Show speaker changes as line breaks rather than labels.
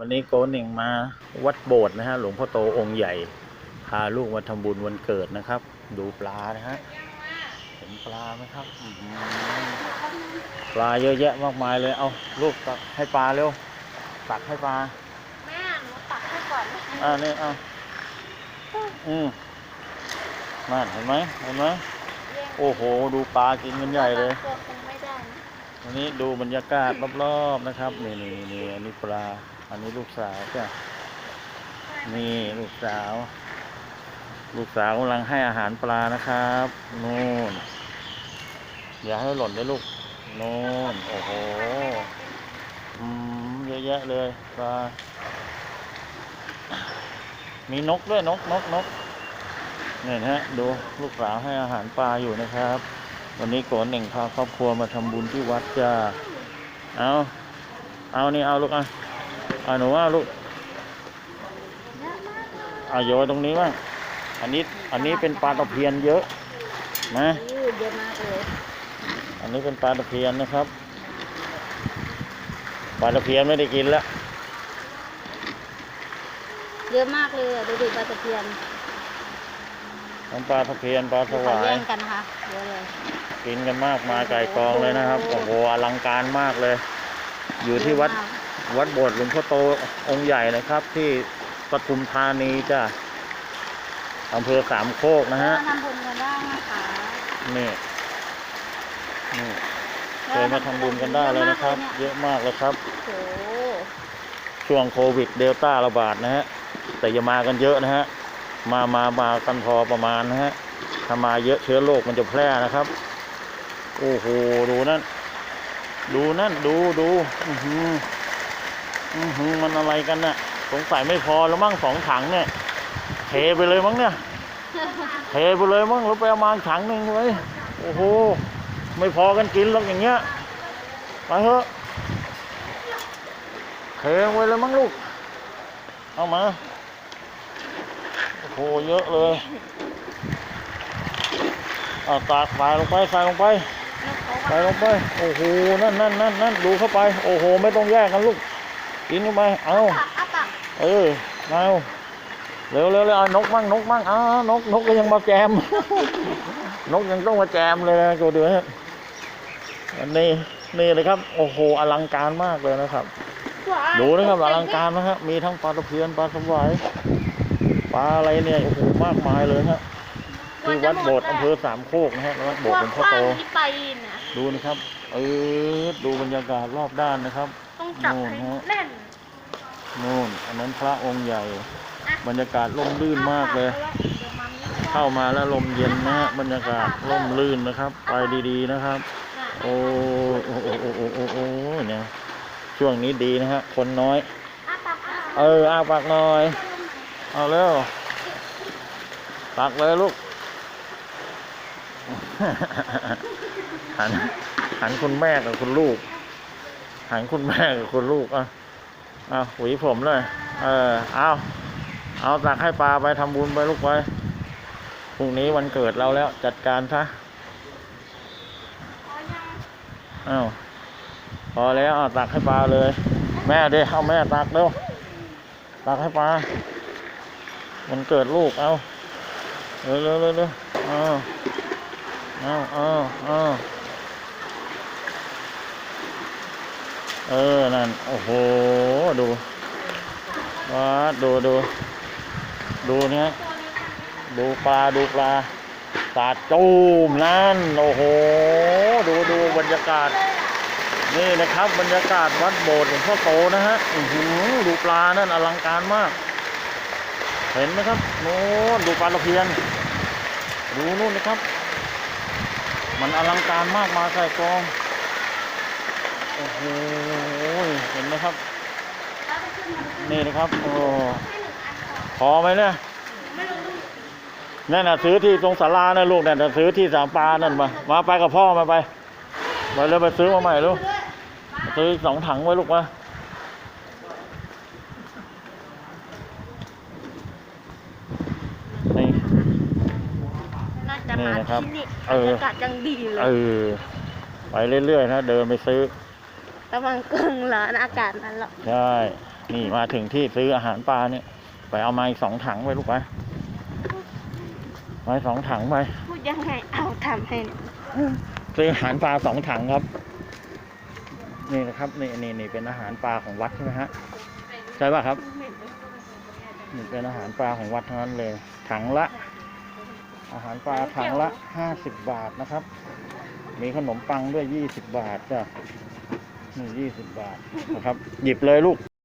วันนี้โกหนึ่งมาวัดโบสถ์นะฮะหลวงพ่อโตองค์ใหญ่ พาลูกมาทำบุญวันเกิดนะครับ ดูปลานะฮะเห็นปลาไหมครับอื้อหือปลาเยอะแยะมากมายเลยเอาลูกตักให้ปลาเร็วตักให้ปลา
แม่หนูตักให้ก่อนนะ
อ่านี่อะอืมนั่นเห็นไหมเห็นไหมโอ้โห ดูปลากินกันใหญ่เลย
ตัวคงไม่ได้นะ
วันนี้ดูบรรยากาศรอบๆนะครับนี่นี่นี่อันนี้ปลา อันนี้ลูกสาวจ้ะนี่ลูกสาว ลูกสาวกำลังให้อาหารปลานะครับนู่นอย่าให้หล่นด้วยลูกนู่นโอ้โหอืมเยอะแยะเลยปลามีนกด้วยนกนกนกเนี่ยนะฮะดูลูกสาวให้อาหารปลาอยู่นะครับ วันนี้โกนหนึ่งพาครอบครัวมาทำบุญที่วัดจ้าเอาเอานี่เอาลูกอะ อาหนูว่าลูก
เยอะมากเลย
เอาโยนตรงนี้บ้างอันนี้อันนี้เป็นปลาตะเพียนเยอะนะ
อู้เยอะมากเลย
อันนี้เป็นปลาตะเพียนนะครับปลาตะเพียนไม่ได้กินแล้ว
เยอะมากเลยอะดูดิปลาตะเพียน
ทั้งปลาตะเพียนปลาส
เดี๋ยวขอ
วาย
แย่งกันนะคะเยอะเลย
กินกันมากมายไก่กองเลยนะครับโอ้โหอลังการมากเลย อยู่ที่วัด
เยอะมาก
วัดโบสถ์หลวงพ่อโตองค์ใหญ่นะครับ ที่ปทุมธานีจ้ะอำเภอสามโคกนะฮะ
มาทำบุญกันได้นะคะ
นี่นี่เคยมาทำบุญกันได้เลยนะครับ เยอะมากเลยครับ
โอ้โห
ช่วงโควิดเดลต้าระบาดนะฮะแต่อย่ามากันเยอะนะฮะมามามากันพอประมาณนะฮะถ้ามาเยอะเชื้อโรคมันจะแพร่นะครับ โอ้โหดูนั่น ดูนั่นดูดูอือหืออือหือ มันอะไรกันน่ะ สงสัยไม่พอแล้วมั้งสองถังเนี่ยเทไปเลยมั้งเนี่ยเทไปเลยมั้งแล้วไปเอามาอีกถังหนึ่งไว้ยโอ้โห ไม่พอกันกินหรอกอย่างเงี้ย ไปเถอะเทไว้เลยมั้งลูก เอามา โอ้โห เยอะเลยเอาตากใส่ลงไปใส่ลงไปใส่ลงไป โอ้โห นั่นนั่นนั่นนั่นดูเข้าไป โอ้โห ไม่ต้องแยกกันลูก กินเข้าไปเอา
ตักอะตัก
เออเอาเร็วเร็วเร็วเอานกมั่งนกมั่งอ้านกนกก็ยังมาแจม นกยังต้องมาแจมเลยนะกูดูฮะอันนี้นี่เลยครับ โอ้โหอลังการมากเลยนะครับดูนะครับอลังการนะฮะมีทั้งปลาตะเพียนปลาสวายปลาอะไรเนี่ยโอ้โหมากมายเลยฮะที่วัดโบสถ์อำเภอสามโคกนะฮะวัดโบสถ์หลวงพ่อโต
ที่ไปนะ
ดูนะครับเออดูบรรยากาศรอบด้านนะครับ
ต้องจับให้
โน่นฮะ
แน่น
นู่นอันนั้นพระองค์ใหญ่ บรรยากาศร่มรื่นมากเลย
ดี๋ยวมัมมี่
เข้ามาแล้วลมเย็นนะฮะบรรยากาศร่มรื่นนะครับ ไปดีๆนะครับ โอ้โอ้โอ้โอ้โอ้โอ้โอ้เนี่ยช่วงนี้ดีนะฮะคนน้อย
อะตักอะ
เอออาปากหน่อย เอาเร็วตักเลยลูกหันหันคุณแม่กับคุณลูก หันคุณแม่กับคุณลูกอะเอาหวีผมเลย เออเอาเอาตักให้ปลาไปทำบุญไปลูกไปพรุ่งนี้วันเกิดเราแล้วจัดการซะอ้าวพอแล้วเอาตักให้ปลาเลย แม่เด้เอาแม่ตักเร็วตักให้ปลามันเกิดลูกเอาเร็วเร็วเร็วเร็วเอาเอาเอาเอา เออ นั่น โอ้โห ดูว้าดูดู ดูเนี่ย ดูปลา ดูปลา สาดจูมนั่น โอ้โห ดูดูบรรยากาศ นี่นะครับ บรรยากาศวัดโบสถ์หลวงพ่อโตนะฮะอื้อหือดูปลา นั่นอลังการมาก เห็นไหมครับโน้นดูปลาตะเพียน ดูนู่นนะครับ มันอลังการมากมาใส่กอง โอ้โหเห็นไหมครับ นี่นะครับโอ้พอไหมเนี่ยนั่นน่ะซื้อที่ตรงศาลานะลูกนั่นน่ะซื้อที่สามปลานั่นมา มาไปกับพ่อมาไปไปเลยไปซื้อมาใหม่ลูกซื้ออีกสองถังไว้ลูกวะนี่
น่าจะ
นี่
มา
นะครับ
ที่นี่
เออ
อากาศยังดีเล
เอยอไปเรื่อยๆนะเดินไปซื้อ
กำลังกึ่งร้อนอากาศนั้นหรอก
ใช่ นี่มาถึงที่ซื้ออาหารปลาเนี่ย ไปเอามาอีกสองถังไปลูกไปไปสองถังไป
พูดยังไงเอาทำให้
ซื้ออาหารปลาสองถังครับ นี่นะครับนี่นี่นี่เป็นอาหารปลาของวัดใช่ไหมฮะใช่ป่ะครับนี่เป็นอาหารปลาของวัดทั้งนั้นเลย ถังละ อาหารปลาถังละห้าสิบบาทนะครับ มีขนมปังด้วยยี่สิบบาทจ้ะ นี่ยี่สิบบาทนะครับ หยิบเลยลูก